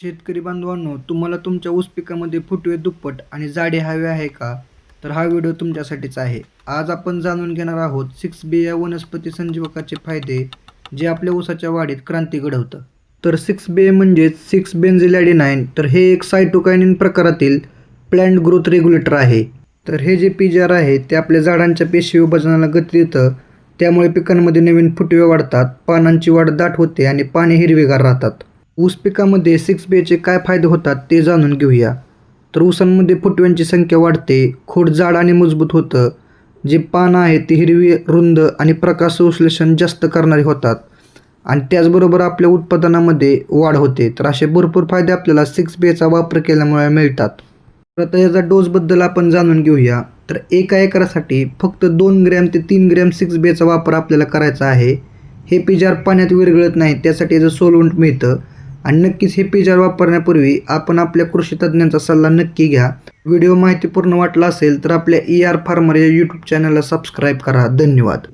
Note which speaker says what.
Speaker 1: शेतकरी बांधवांनो तुम्हाला तुमच्या ऊस पिकामध्ये फुटवे दुप्पट आणि जाडे हवे आहे का? तर हा व्हिडिओ तुमच्यासाठीच आहे. आज आपण जाणून घेणार आहोत सिक्स बी या वनस्पती संजीवकाचे फायदे जे आपल्या ऊसाच्या वाढीत क्रांती घडवतं. तर सिक्स बी म्हणजेच सिक्स बेन्झिलॅडिनाईन तर हे एक सायटोकायनिन प्रकारातील प्लॅन्ट ग्रोथ रेग्युलेटर आहे. तर हे जे पीजर आहे ते आपल्या झाडांच्या पेशी विभाजनाला गती देतं. त्यामुळे पिकांमध्ये नवीन फुटवे वाढतात पानांची वाढ दाट होते आणि पाने हिरवेगार राहतात. ऊस पिकामध्ये सिक्स बेचे काय फायदे होतात ते जाणून घेऊया. तर ऊसांमध्ये फुटव्यांची संख्या वाढते खोड जाड आणि मजबूत होतं. जे पानं आहेत ती हिरवी रुंद आणि प्रकाश संश्लेषण जास्त करणारी होतात. आणि त्याचबरोबर आपल्या उत्पादनामध्ये वाढ होते. तर असे भरपूर फायदे आपल्याला सिक्स बेचा वापर केल्यामुळे मिळतात. तर आता याचा डोसबद्दल आपण जाणून घेऊया. तर एका एकरासाठी फक्त दोन ग्रॅम ते तीन ग्रॅम सिक्स बेचा वापर आपल्याला करायचा आहे. हे पिजार पाण्यात विरघळत नाही त्यासाठी याचं सोलवंट मिळतं. आणि नक्कीच हे पेजर वापरण्यापूर्वी आपण आपल्या कृषी तज्ज्ञांचा सल्ला नक्की घ्या. व्हिडिओ माहितीपूर्ण वाटला असेल तर आपल्या ई आर फार्मर या यूट्यूब चॅनलला सबस्क्राईब करा. धन्यवाद.